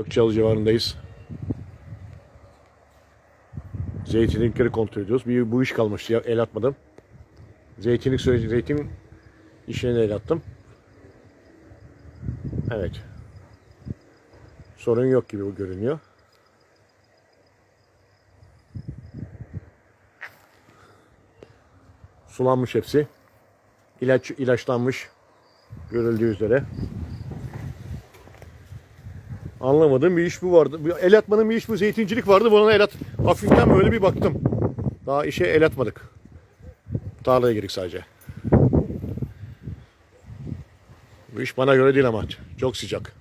Gökçealı civarındayız. Zeytinlikleri kontrol ediyoruz. Bir bu iş kalmış ya el atmadım. Zeytinlik söyledi. Zeytin işine el attım. Evet. Sorun yok gibi bu görünüyor. Sulanmış hepsi. İlaç ilaçlanmış. Görüldüğü üzere. Anlamadığım bir iş bu vardı. El atmanın bir iş bu. Zeytincilik vardı. Buna el at. Hafiften böyle bir baktım. Daha işe el atmadık. Tarlaya girdik sadece. Bu iş bana göre değil ama. Çok sıcak.